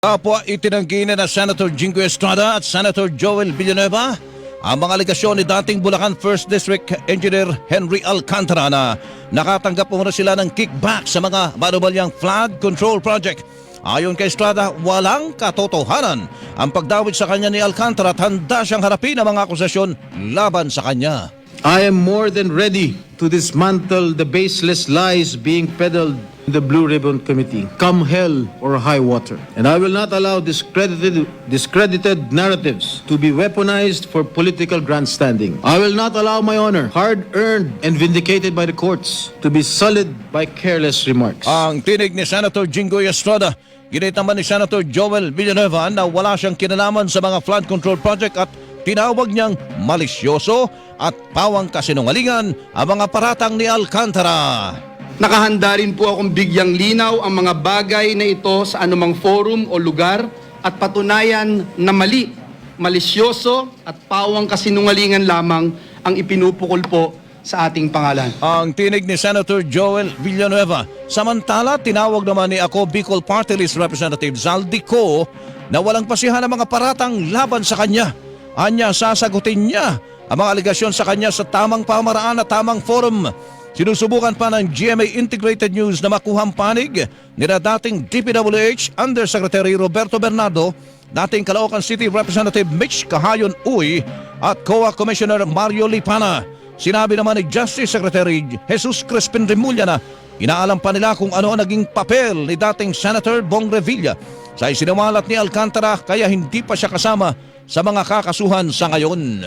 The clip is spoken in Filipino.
Kapwa itinanggi na Senator Jingo Estrada at Senator Joel Villanueva ang mga aligasyon ni dating Bulacan 1st District Engineer Henry Alcantara na nakatanggap muna sila ng kickback sa mga manubalyang flood control project. Ayon kay Estrada, walang katotohanan ang pagdawit sa kanya ni Alcantara at handa siyang harapin ang mga akusasyon laban sa kanya. I am more than ready to dismantle the baseless lies being peddled in the Blue Ribbon Committee, come hell or high water. And I will not allow discredited, discredited narratives to be weaponized for political grandstanding. I will not allow my honor, hard earned and vindicated by the courts, to be sullied by careless remarks. Ang tinig ni Senator Jingo Estrada, ginit naman ni Senator Joel Villanueva na wala siyang kinalaman sa mga flood control project at tinawag niyang malisyoso at pawang kasinungalingan ang mga paratang ni Alcantara. Nakahanda rin po akong bigyang linaw ang mga bagay na ito sa anumang forum o lugar at patunayan na mali, malisyoso at pawang kasinungalingan lamang ang ipinupukol po sa ating pangalan. Ang tinig ni Senator Joel Villanueva. Samantala, tinawag naman ni ako Bicol Party List Representative Zaldico na walang pasihan ang mga paratang laban sa kanya. Anya sasagutin niya ang mga aligasyon sa kanya sa tamang pamaraan at tamang forum. Sinusubukan pa ng GMA Integrated News na makuhang panig ni na dating DPWH Undersecretary Roberto Bernardo, dating Caloocan City Representative Mitch Kahayon Uy at COA Commissioner Mario Lipana. Sinabi naman ni Justice Secretary Jesus Crispin Remulla na inaalam pa nila kung ano ang naging papel ni dating Senator Bong Revilla sa isinumalat ni Alcantara kaya hindi pa siya kasama sa mga kakasuhan sa ngayon.